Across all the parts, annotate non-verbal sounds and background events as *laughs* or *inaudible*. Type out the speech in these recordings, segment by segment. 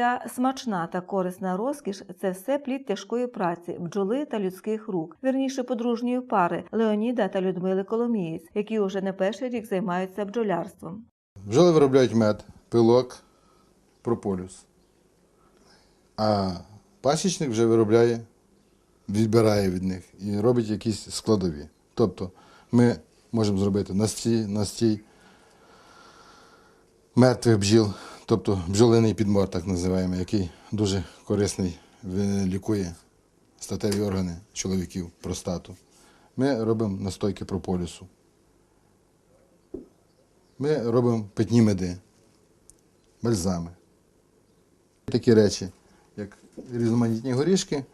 Ця смачна та корисна розкіш це все плід тяжкої праці, бджоли та людських рук, вірніше подружньої пари Леоніда та Людмили Коломієць, які уже не перший рік займаються бджолярством. Бджоли виробляють мед, пилок, прополюс. А пасічник вже виробляє, відбирає від них і робить якісь складові. Тобто ми можемо зробити настій, настій мертвих бджіл, тобто бджолиний підмор, так називаємо, який дуже корисний, лікує статеві органи чоловіків, простату. Ми робимо настойки прополісу. Ми робимо питні меди, бальзами. Такі речі, як різноманітні горішки,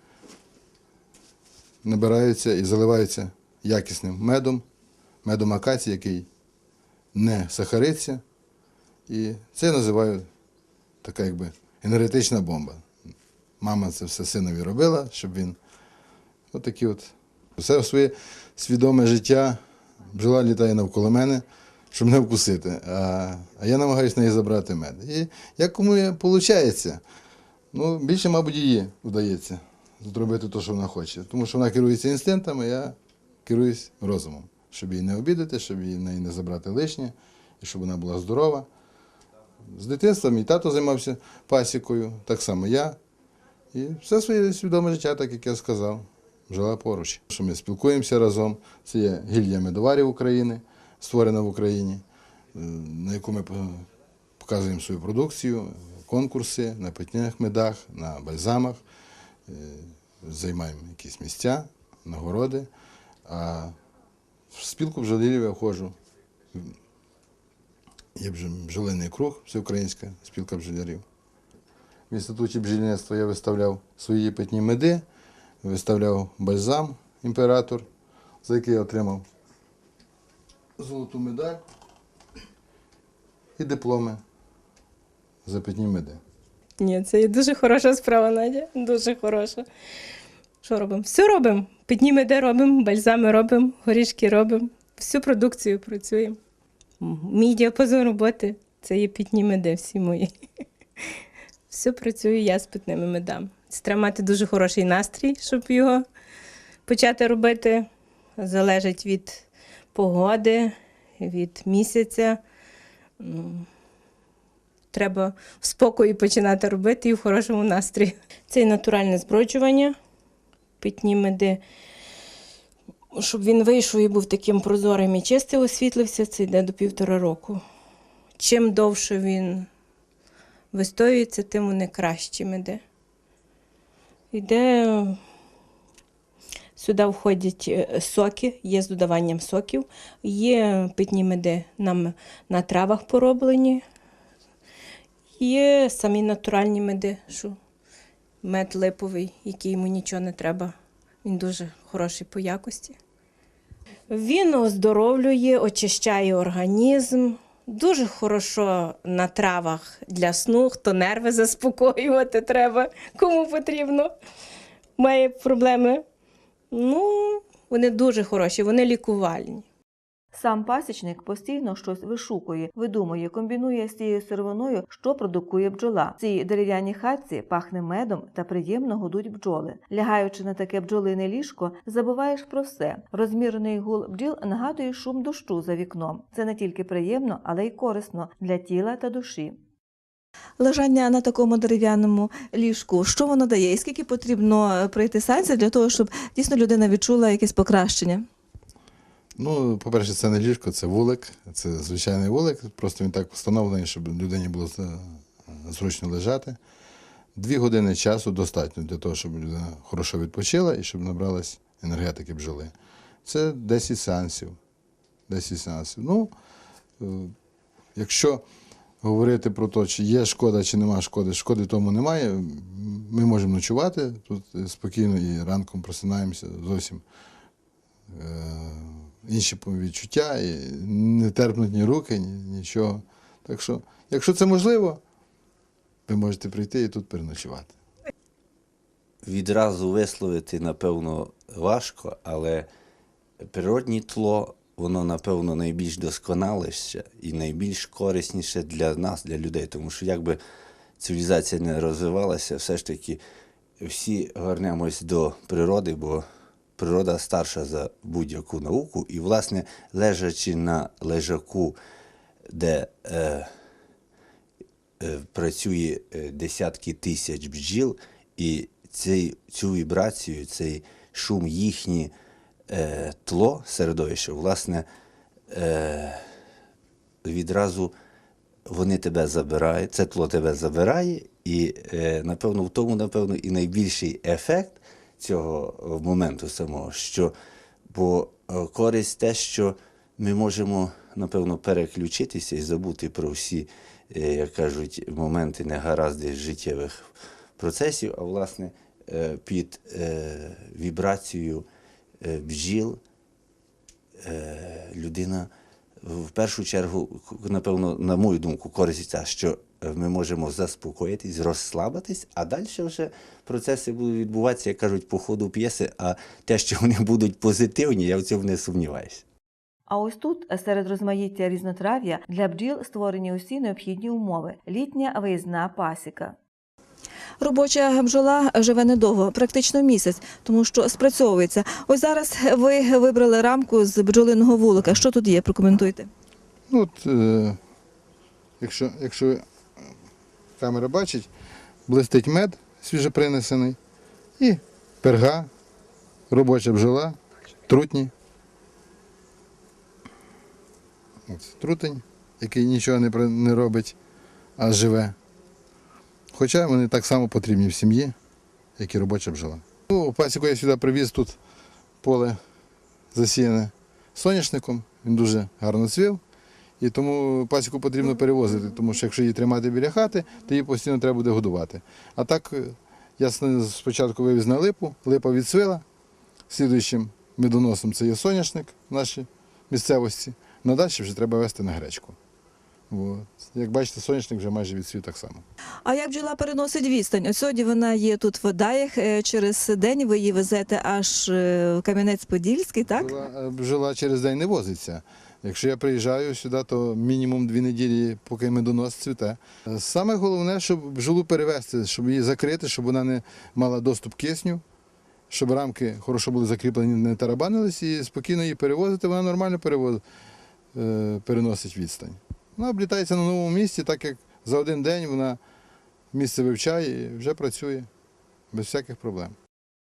набираються і заливаються якісним медом, медом акації, який не сахариться. І це я називаю така якби енергетична бомба. Мама це все синові робила, щоб він отакі от. Все своє свідоме життя бджола літає навколо мене, щоб не вкусити. А, а я намагаюся неї забрати мед. І як кому виходить, ну, більше, мабуть, її вдається зробити те, що вона хоче. Тому що вона керується інстинктами, я керуюсь розумом, щоб її не обідати, щоб її не забрати лишнє, і щоб вона була здорова. З дитинства мій тато займався пасікою, так само я. І все своє свідоме життя, так як я сказав, жила поруч. Що ми спілкуємося разом. Це є гільдія медоварів України, створена в Україні, е, на яку ми показуємо свою продукцію, конкурси на питних медах, на бальзамах, е, займаємо якісь місця, нагороди. А в спілку бджолярів я входжу. Є бджо- бджолиний круг, всеукраїнська спілка бджолярів. В інституті бджільництва я виставляв свої питні меди, виставляв бальзам імператор, за який я отримав золоту медаль і дипломи за питні меди. Ні, це є дуже хороша справа, Надя. Дуже хороша. Що робимо? Все робимо. Питні меди робимо, бальзами робимо, горішки робимо, всю продукцію працюємо. Мій діапазон роботи це є питні меди, всі мої. Все працюю я з питними медами. Це треба мати дуже хороший настрій, щоб його почати робити. Залежить від погоди, від місяця. Треба в спокої починати робити і в хорошому настрої. Це і натуральне зброджування, питні меди. Щоб він вийшов і був таким прозорим і чистим, освітлився, це йде до півтора року. Чим довше він вистоюється, тим вони кращі меди. Йде Сюди входять е, соки, є з додаванням соків, є питні меди нам на травах пороблені, є самі натуральні меди, що мед липовий, який йому нічого не треба. Він дуже хороший по якості. Він оздоровлює, очищає організм. Дуже хорошо на травах для сну, хто нерви заспокоювати треба, кому потрібно. Має проблеми. Ну, вони дуже хороші, вони лікувальні. Сам пасічник постійно щось вишукує, видумує, комбінує з тією сировиною, що продукує бджола. Цій дерев'яній хатці пахне медом та приємно гудуть бджоли. Лягаючи на таке бджолине ліжко, забуваєш про все. Розмірений гул бджіл нагадує шум дощу за вікном. Це не тільки приємно, але й корисно для тіла та душі. Лежання на такому дерев'яному ліжку, що воно дає, і скільки потрібно е, пройти сеансів для того, щоб дійсно людина відчула якесь покращення? Ну, по-перше, це не ліжко, це вулик, це звичайний вулик. Просто він так встановлений, щоб людині було е, зручно лежати. Дві години часу достатньо для того, щоб людина хорошо відпочила і щоб набралась енергетики бджоли. Це 10 сеансів. 10 сеансів. Ну, е, якщо говорити про те, чи є шкода, чи нема шкоди, шкоди тому немає. Ми можемо ночувати тут е, спокійно і ранком просинаємося зовсім інші відчуття, і не терпнуть ні руки, ні, нічого. Так що, якщо це можливо, ви можете прийти і тут переночувати. відразу висловити, напевно, важко, але природнє тло, воно, напевно, найбільш досконаліше і найбільш корисніше для нас, для людей. Тому що якби цивілізація не розвивалася, все ж таки всі горнемось до природи, бо природа старша за будь-яку науку. І, власне, лежачи на лежаку, де е, е, працює е, десятки тисяч бджіл, і цей, цю вібрацію, цей шум їхнє е, тло середовище, власне, е, відразу вони тебе забирають, це тло тебе забирає, і е, напевно в тому, напевно, і найбільший ефект цього е, моменту самого, що бо е, користь те, що ми можемо, напевно, переключитися і забути про всі, е, як кажуть, моменти негаразди життєвих процесів, а власне під вібрацією бджіл людина в першу чергу, напевно, на мою думку, користь ця, що ми можемо заспокоїтись, розслабитись, а далі вже процеси будуть відбуватися, як кажуть, по ходу п'єси, а те, що *laughs* вони будуть позитивні, я в цьому не сумніваюся. А ось тут, серед розмаїття різнотрав'я, для бджіл створені усі необхідні умови літня виїзна пасіка. Робоча бджола живе недовго, практично місяць, тому що спрацьовується. Ось зараз ви вибрали рамку з бджолиного вулика. Що тут є? Прокоментуйте. Ну, от, е, якщо, якщо камера бачить, блистить мед свіжепринесений і перга, робоча бджола, трутні. От, трутень, який нічого не, не робить, а живе. Хоча вони так само потрібні в сім'ї, як і робоча бджола. Ну, пасіку я сюди привіз тут поле засіяне соняшником, він дуже гарно цвів. І тому пасіку потрібно перевозити, тому що якщо її тримати біля хати, то її постійно треба буде годувати. А так е, я спочатку вивіз на липу, липа відсвила. Слідуючим медоносом це є соняшник в нашій місцевості. Надалі вже треба вести на гречку. От. Як бачите, соняшник вже майже відсвів так само. А як бджола переносить відстань? От сьогодні вона є тут в Одаях. е, Через день ви її везете аж е, в Кам'янець-Подільський, так? Бджола, бджола через день не возиться. Якщо я приїжджаю сюди, то мінімум дві неділі, поки медонос цвіте. Саме головне, щоб бджолу перевезти, щоб її закрити, щоб вона не мала доступ кисню, щоб рамки хорошо були закріплені, не тарабанились, і спокійно її перевозити, вона нормально перевоз, е, переносить відстань. Вона облітається на новому місці, так як за один день вона місце вивчає і вже працює без всяких проблем.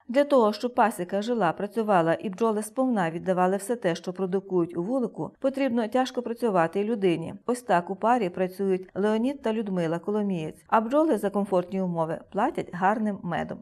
Для того, щоб пасіка жила, працювала і бджоли сповна віддавали все те, що продукують у вулику, потрібно тяжко працювати і людині. Ось так у парі працюють Леонід та Людмила Коломієць, а бджоли за комфортні умови платять гарним медом.